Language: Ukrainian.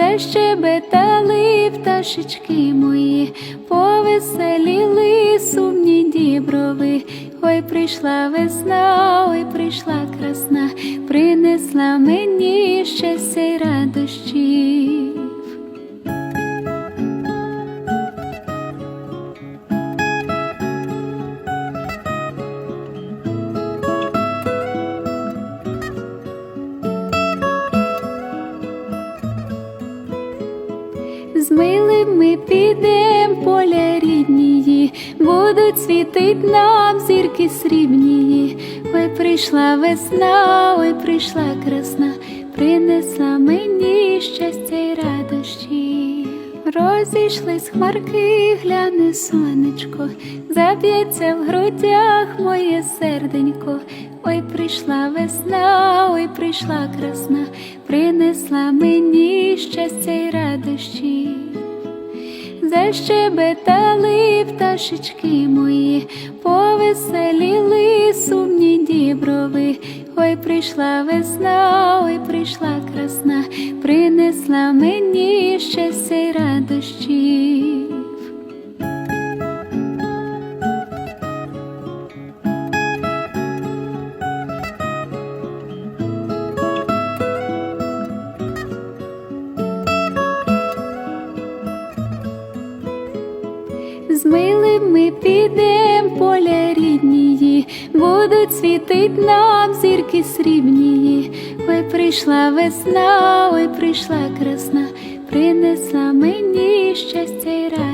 Защебетали пташечки мої, повеселіли сумні діброви. Ой, прийшла весна, ой, прийшла красна, принесла мені щастя й радощів. З милим ми підем поля ріднії, будуть світить нам зірки срібнії. Ой, прийшла весна, ой, прийшла красна, принесла мені щастя й радощі. Розійшлись хмарки, гляне сонечко, заб'ється в грудях моє серденько. Ой, прийшла весна, ой, прийшла красна, принесла мені щастя. Защебетали пташечки мої, повеселіли сумні діброви. Ой, прийшла весна, ой, прийшла красна, принесла мені щастя й радощів. З милим ми підем поля ріднії, будуть світить нам зірки срібнії. Ой, прийшла весна, ой, прийшла красна, принесла мені щастя й радощі.